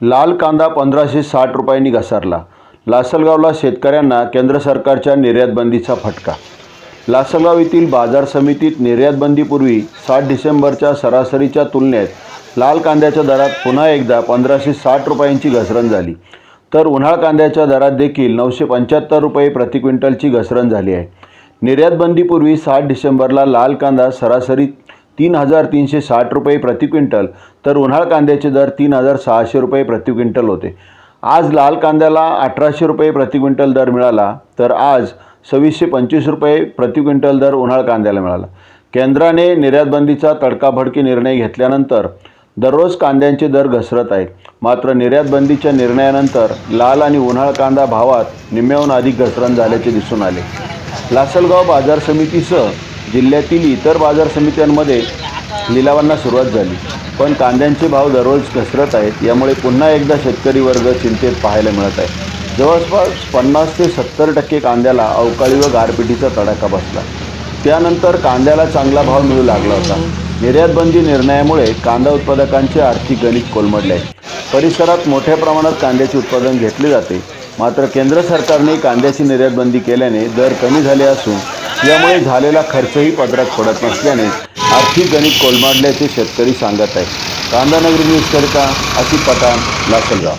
लाल कांदा पंधराशे साठ रुपयांनी घसरला. लासलगावला शेतकऱ्यांना केंद्र सरकारच्या निर्यातबंदीचा फटका. लासलगाव येथील बाजार समितीत निर्यातबंदीपूर्वी सात डिसेंबरच्या सरासरीच्या तुलनेत लाल कांद्याच्या दरात पुन्हा एकदा पंधराशे साठ रुपयांची घसरण झाली. तर उन्हाळ कांद्याच्या दरात देखील नऊशे पंच्याहत्तर रुपये प्रति क्विंटलची घसरण झाली आहे. निर्यातबंदीपूर्वी सात डिसेंबरला लाल कांदा सरासरी तीन हजार तीनशे साठ रुपये प्रति क्विंटल. तर उन्हाळ कांद्याचे दर तीन हजार सहाशे रुपये प्रति क्विंटल होते. आज लाल कांद्याला अठराशे रुपये प्रति क्विंटल दर मिळाला. तर आज सव्वीसशे पंचवीस रुपये प्रति क्विंटल दर उन्हाळ कांद्याला मिळाला. केंद्राने निर्यातबंदीचा तडकाभडकी तडकाफडकी निर्णय घेतल्यानंतर दररोज कांद्यांचे दर घसरत आहेत. मात्र निर्यातबंदीच्या निर्णयानंतर लाल आणि उन्हाळ कांदा भावात निम्म्याहून अधिक घसरण झाल्याचे दिसून आले. लासलगाव बाजार समितीसह जिल्ह्यातील इतर बाजार समित्यांमध्ये लिलावांना सुरुवात झाली. पण कांद्यांचे भाव दररोज घसरत आहेत यामुळे पुन्हा एकदा शेतकरी वर्ग चिंतेत पाहायला मिळत आहे. जवळपास पन्नास ते सत्तर टक्के कांद्याला अवकाळी व गारपिटीचा तडाखा बसला. त्यानंतर कांद्याला चांगला भाव मिळू लागला होता. निर्यातबंदी निर्णयामुळे कांदा उत्पादकांचे आर्थिक गणित कोलमडले आहे. परिसरात मोठ्या प्रमाणात कांद्याचे उत्पादन घेतले जाते. मात्र केंद्र सरकारने कांद्याची निर्यातबंदी केल्याने दर कमी झाले असून यामुळे झालेला खर्चही पदरात पडत नसल्याने आर्थिक गणित कोलमाडल्याचे शेतकरी सांगत आहेत. कांदा नगरी न्यूजकरिता अशी पठाण लासलगाव.